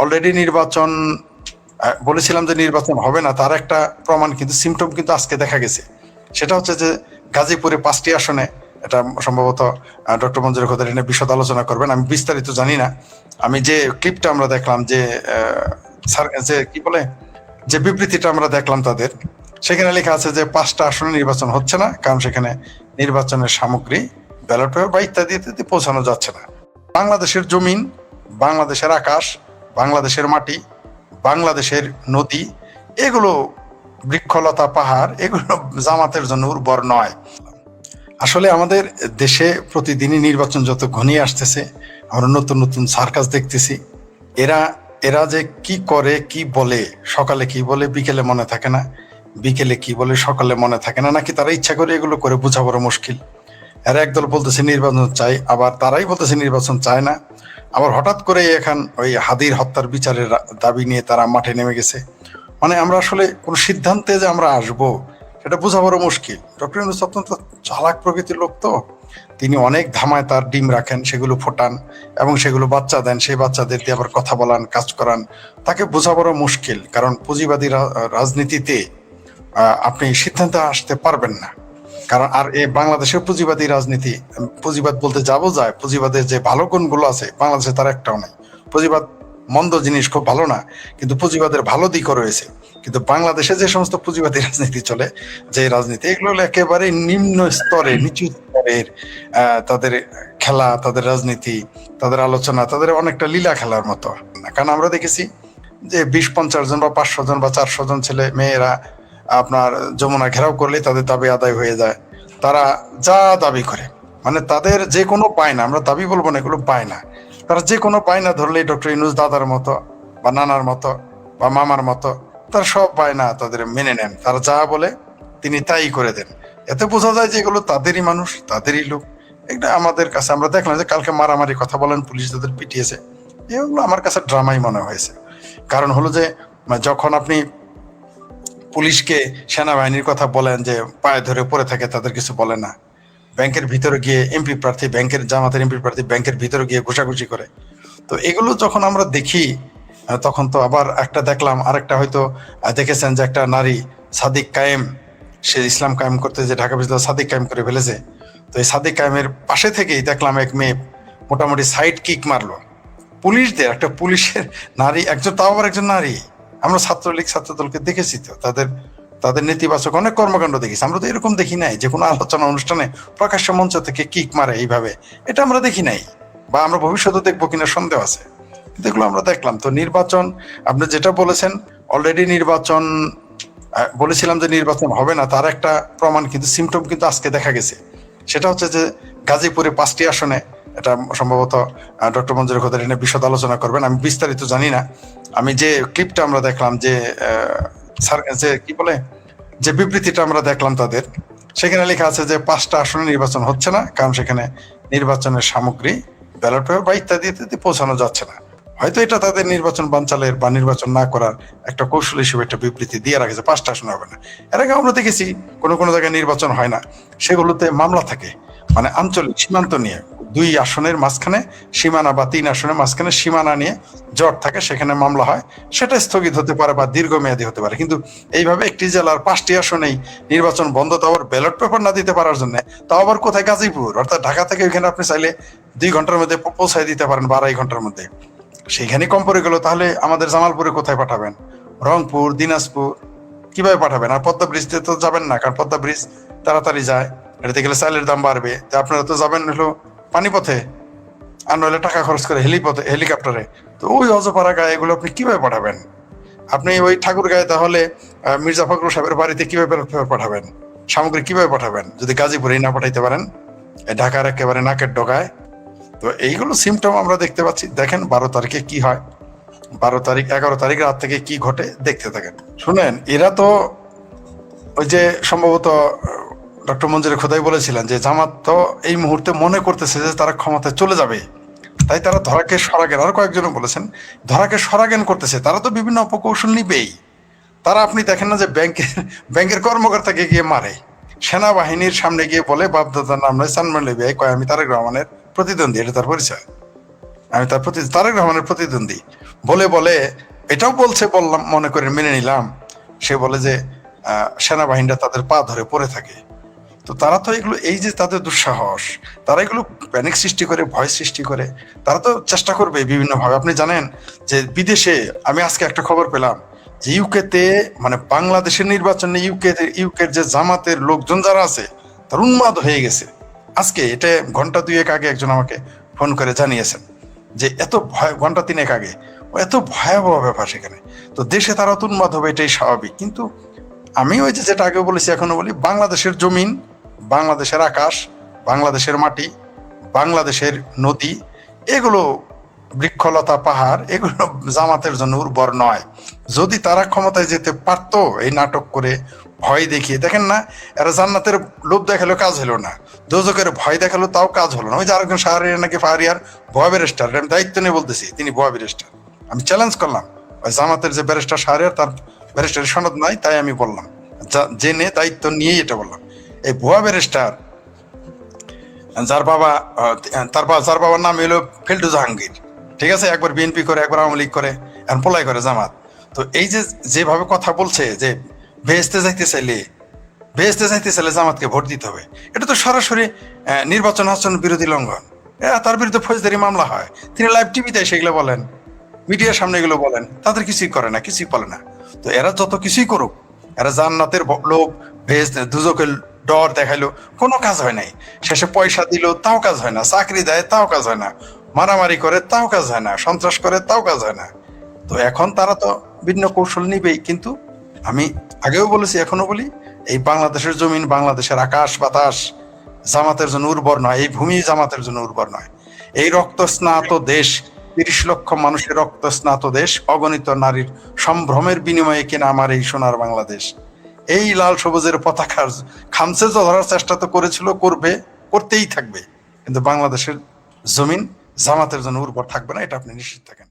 Already নির্বাচন বলেছিলাম যে নির্বাচন হবে না, তার একটা প্রমাণ কিন্তু সিমটম কিন্তু আজকে দেখা গেছে। সেটা হচ্ছে যে গাজীপুরে পাঁচটি আসনে, এটা সম্ভবত ডক্টর মঞ্জুর খোদার এনে বিশদ আলোচনা করবেন, আমি বিস্তারিত জানি না। আমি যে ক্লিপটা আমরা দেখলাম যে স্যার, যে কি বলে, যে বিবৃতিটা আমরা দেখলাম তাদের, সেখানে লেখা আছে যে পাঁচটা আসনে নির্বাচন হচ্ছে না, কারণ সেখানে নির্বাচনের সামগ্রী ব্যালট পেপার বা ইত্যাদি ইত্যাদি পৌঁছানো যাচ্ছে না। বাংলাদেশের জমিন, বাংলাদেশের আকাশ বাংলাদেশের মাটি, বাংলাদেশের নদী, এগুলো বৃক্ষলতা, পাহাড়, এগুলো জামাতের জন্য উর্বর নয়। আসলে আমাদের দেশে প্রতিদিনই নির্বাচন যত ঘনিয়ে আসতেছে, আমরা নতুন নতুন সার্কাস দেখতেছি। এরা এরা যে কি করে, কি বলে, সকালে কি বলে, বিকেলে মনে থাকে না। বিকেলে কি বলে, সকালে মনে থাকে না। নাকি তারা ইচ্ছা করে এগুলো করে বোঝা বড় মুশকিল। এরা একদল বলতেছে নির্বাচন চাই, আবার তারাই বলতেছে নির্বাচন চায় না। আবার হঠাৎ করে এখন ওই হাদির হত্যার বিচারের দাবি নিয়ে তারা মাঠে নেমে গেছে। মানে আমরা আসলে কোনো সিদ্ধান্তে যে আমরা আসব, সেটা বোঝা বড় মুশকিল। ডক্টর ইউনুস অত্যন্ত চালাক প্রকৃতির লোক তো। তিনি অনেক ধামায় তার ডিম রাখেন, সেগুলো ফোটান এবং সেগুলো বাচ্চা দেন। সেই বাচ্চাদের দিয়ে আবার কথা বলান, কাজ করান। তাকে বোঝা বড় মুশকিল, কারণ পুঁজিবাদী রাজনীতিতে আপনি সিদ্ধান্তে আসতে পারবেন না। কারণ আর এই বাংলাদেশের পুঁজিবাদী রাজনীতি, পুঁজিবাদ বলতে যাব যায় পুঁজিবাদের যে ভালো গুণগুলো আছে, বাংলাদেশে তার একটাও নাই। পুঁজিবাদ মন্দ জিনিস খুব ভালো না, কিন্তু পুঁজিবাদের ভালো দিকও রয়েছে। কিন্তু বাংলাদেশে যে সমস্ত পুঁজিবাদী রাজনীতি চলে, যে রাজনীতি, এগুলো হলো একেবারে নিম্ন স্তরে, নিচু স্তরের তাদের খেলা, তাদের রাজনীতি, তাদের আলোচনা, তাদের অনেকটা লীলা খেলার মতো। কারণ আমরা দেখেছি যে বিশ পঞ্চাশ জন বা পাঁচশো জন বা চারশো জন ছেলে, মেয়েরা আপনার যমুনা ঘেরাও করলে তাদের দাবি আদায় হয়ে যায়। তারা যা দাবি করে। মানে তাদের যে কোনো পায় না, আমরা দাবি বলব না, এগুলো পায় না। তারা যে কোনো পায় না ধরলেই ডক্টর ইনুজ দাদার মতো বা নানার মতো বা মামার মতো, তারা সব পায় না তাদের মেনে নেন। তারা যা বলে তিনি তাই করে দেন। এতে বোঝা যায় যে এগুলো তাদেরই মানুষ, তাদেরই লোক। এটা আমাদের কাছে, আমরা দেখলাম যে কালকে মারামারি কথা বলেন, পুলিশ তাদের পিটিয়েছে। এগুলো আমার কাছে ড্রামাই মনে হয়েছে। কারণ হলো যে মানে যখন আপনি পুলিশকে সেনাবাহিনীর কথা বলেন যে পায়ে ধরে পড়ে থাকে, তাদের কিছু বলে না। ব্যাংকের ভিতরে গিয়ে এমপি প্রার্থী, ব্যাংকের জামাতের এমপি প্রার্থী ব্যাংকের ভিতরে গিয়ে ঘুষাঘুষি করে। তো এগুলো যখন আমরা দেখি তখন তো আবার একটা দেখলাম, আরেকটা হয়তো দেখেছেন যে একটা নারী সাদিক কায়েম, সে ইসলাম কায়েম করতে যে ঢাকা বিশ্ববিদ্যালয় সাদিক কায়েম করে ফেলেছে। তো এই সাদিক কায়েমের পাশে থেকেই দেখলাম এক মেয়ে মোটামুটি সাইড কিক মারলো। পুলিশদের, একটা পুলিশের নারী, একজন তাও আবার একজন নারী। আমরা ছাত্রলীগ, ছাত্রদলকে দেখেছি তো, তাদের তাদের নেতিবাচক অনেক কর্মকাণ্ড দেখেছি। আমরা তো এরকম দেখি নাই যে কোনো আলোচনা অনুষ্ঠানে প্রকাশ্য মঞ্চ থেকে কিক মারে এইভাবে। এটা আমরা দেখি নাই বা আমরা ভবিষ্যতে দেখব কিনা সন্দেহ আছে। এগুলো আমরা দেখলাম তো, নির্বাচন, আপনি যেটা বলেছেন অলরেডি নির্বাচন বলেছিলাম যে নির্বাচন হবে না, তার একটা প্রমাণ কিন্তু সিমটম কিন্তু আজকে দেখা গেছে। সেটা হচ্ছে যে গাজীপুরে পাঁচটি আসনে এটা সম্ভবত ডক্টর মঞ্জুর খোদার এনে বিশদ আলোচনা করবেন। আমি বিস্তারিত জানি না। আমি যে ক্লিপটা আমরা দেখলাম যে স্যার, যে কি বলে, যে বিবৃতিটা আমরা দেখলাম তাদের, সেখানে লেখা আছে যে পাঁচটা আসনে নির্বাচন হচ্ছে না, কারণ সেখানে নির্বাচনের সামগ্রী, ব্যালট পেপার বা ইত্যাদি ইত্যাদি পৌঁছানো যাচ্ছে না। হয়তো এটা তাদের নির্বাচন বানচালের বা নির্বাচন না করার একটা কৌশল হিসেবে একটা বিবৃতি দিয়ে রাখেছে, পাঁচটা আসন হবে না। এর আগে আমরা দেখেছি, কোনো কোনো জায়গায় নির্বাচন হয় না। সেগুলোতে মামলা থাকে মানে আঞ্চলিক সীমান্ত নিয়ে। দুই আসনের মাঝখানে সীমানা বা তিন আসনের মাঝখানে সীমানা নিয়ে জট থাকে, সেখানে মামলা হয়। সেটা স্থগিত হতে পারে বা দীর্ঘমেয়াদী হতে পারে। কিন্তু এইভাবে একটি জেলার পাঁচটি আসনেই নির্বাচন বন্ধ তো আবার ব্যালট পেপার না দিতে পারার জন্য তাও আবার কোথায়? গাজীপুর। অর্থাৎ ঢাকা থেকে ওইখানে আপনি চাইলে দুই ঘণ্টার মধ্যে পৌঁছায় দিতে পারেন বা আড়াই ঘণ্টার মধ্যে। সেইখানে কম পড়ে গেল, তাহলে আমাদের জামালপুরে কোথায় পাঠাবেন? রংপুর, দিনাজপুর কীভাবে পাঠাবেন? আর পদ্মা ব্রিজ তো যাবেন না, কারণ পদ্মা ব্রিজ তাড়াতাড়ি যায়। এটাতে গেলে চালের দাম বাড়বে। আপনারা তো যাবেন হলো পানিপথে আর নইলে টাকা খরচ করে হেলিপথে, হেলিকপ্টারে। তো ওই অজপাড়া গায়ে এগুলো আপনি কীভাবে পাঠাবেন? আপনি ওই ঠাকুর গায়ে তাহলে মির্জা ফখরুল সাহেবের বাড়িতে কীভাবে পাঠাবেন? সামগ্রী কীভাবে পাঠাবেন? যদি গাজীপুরেই না পাঠাইতে পারেন? ঢাকার একেবারে নাকের ডগায়। তো এইগুলো সিমটম আমরা দেখতে পাচ্ছি। দেখেন বারো তারিখে কি হয়। বারো তারিখ, এগারো তারিখ রাত থেকে কি ঘটে, দেখতে থাকেন। শুনেন, এরা তো ওই যে সম্ভবত ডক্টর মঞ্জুর খোদাই বলেছিলেন যে, জামাত তো এই মুহূর্তে মনে করতেছে যে তারা ক্ষমতায় চলে যাবে। তাই তারা ধরাকে সরাগেন। আর কয়েকজনও বলেছেন, ধরাকে সরাগেন করতেছে। তারা তো বিভিন্ন অপকৌশল নিবেই। তারা আপনি দেখেন না যে ব্যাংকের ব্যাংকের কর্মকর্তাকে গিয়ে মারে। সেনাবাহিনীর সামনে গিয়ে বলে বাপদাদার নাম নয় সানমান লেবি কয়, আমি তারেক রহমানের প্রতিদ্বন্দ্বী। এটা তার পরিচয়। আমি তার প্রতি, তারেক রহমানের প্রতিদ্বন্দ্বী। বলে বলে, এটাও বলছে, বললাম, মনে করে মেনে নিলাম। সে বলে যে সেনাবাহিনীরা তাদের পা ধরে পড়ে থাকে। তো তারা তো এগুলো, এই যে তাদের দুঃসাহস, তারা এগুলো প্যানিক সৃষ্টি করে, ভয় সৃষ্টি করে, তারা তো চেষ্টা করবে বিভিন্ন ভাবে আপনি জানেন যে বিদেশে আমি আজকে একটা খবর পেলাম যে ইউকেতে মানে বাংলাদেশের নির্বাচনে ইউকে ইউকের যে জামাতের লোকজন যারা আছে, তার উন্মাদ হয়ে গেছে। আজকে এটা ঘণ্টা দুয়েক আগে একজন আমাকে ফোন করে জানিয়েছেন যে এত ভয়, ঘণ্টা তিনেক আগে এত ভয়াবহ ব্যাপার সেখানে। তো দেশে তারা তো উন্মাদ হবে, এটাই স্বাভাবিক। কিন্তু আমি ওই যেটা আগে বলেছি, এখনও বলি, বাংলাদেশের জমিন বাংলাদেশের আকাশ, বাংলাদেশের মাটি, বাংলাদেশের নদী, এগুলো বৃক্ষলতা, পাহাড়, এগুলো জামাতের জন্য উর্বর নয়। যদি তারা ক্ষমতায় যেতে পারতো এই নাটক করে ভয় দেখিয়ে, দেখেন না, এরা জান্নাতের লোভ দেখাল, কাজ হলো না। দোজকের ভয় দেখাল, তাও কাজ হলো না। ওই যে আরেকজন শাহরিয়ার নাকি ফাহারিয়ার ভয় ব্যারিস্টার, আমি দায়িত্ব নিয়ে বলতেছি, তিনি ভয় ব্যারিস্টার। আমি চ্যালেঞ্জ করলাম, ওই জামাতের যে ব্যারিস্টার শাহরিয়ার, তার ব্যারিস্টারের সনদ নাই, তাই আমি বললাম। জেনে দায়িত্ব নিয়েই এটা বললাম। এই ভুয়া ব্যারিস্টার। যার বাবা তার যার বাবার নাম হলো ফেল্টু জাহাঙ্গীর। ঠিক আছে? একবার বিএনপি করে, একবার আওয়ামী লীগ করে, এখন পোলাই করে জামাত। তো এই যে, যেভাবে কথা বলছে যে ভেস্তে যাইতে চাইলে ভেস্তে যাইতে চাইলে জামাতকে ভোট দিতে হবে। এটা তো সরাসরি নির্বাচন আচরণ বিরোধী লঙ্ঘন। তার বিরুদ্ধে ফৌজদারি মামলা হয়। তিনি লাইভ টিভিতে সেগুলো বলেন, মিডিয়ার সামনে এগুলো বলেন। তাদের কিছুই করে না, কিছুই বলে না। তো এরা যত কিছুই করুক, এরা জান্নাতের লোক ভেজ দুজকের ডর দেখাইলো, কোনো কাজ হয় নাই। শেষে পয়সা দিল, তাও কাজ হয় না। চাকরি দেয়, তাও কাজ হয় না। মারামারি করে, তাও কাজ হয় না। সন্ত্রাস করে, তাও কাজ হয় না। তো এখন তারা তো ভিন্ন কৌশল নিবেই। কিন্তু আমি আগেও বলেছি, এখনও বলি, এই বাংলাদেশের জমিন বাংলাদেশের আকাশ বাতাস, জামাতের জন্য উর্বর নয়, এই ভূমি জামাতের জন্য উর্বর নয়। এই রক্ত স্নাত দেশ, তিরিশ লক্ষ মানুষের রক্ত স্নাত দেশ, অগণিত নারীর সম্ভ্রমের বিনিময়ে কেনা আমার এই সোনার বাংলাদেশ। এই লাল সবুজের পতাকার খামসে ধরার চেষ্টা তো করেছিল, করবে, করতেই থাকবে। কিন্তু বাংলাদেশের জমিন জামাতের জন্য উর্বর থাকবে না, এটা আপনি নিশ্চিত থাকেন।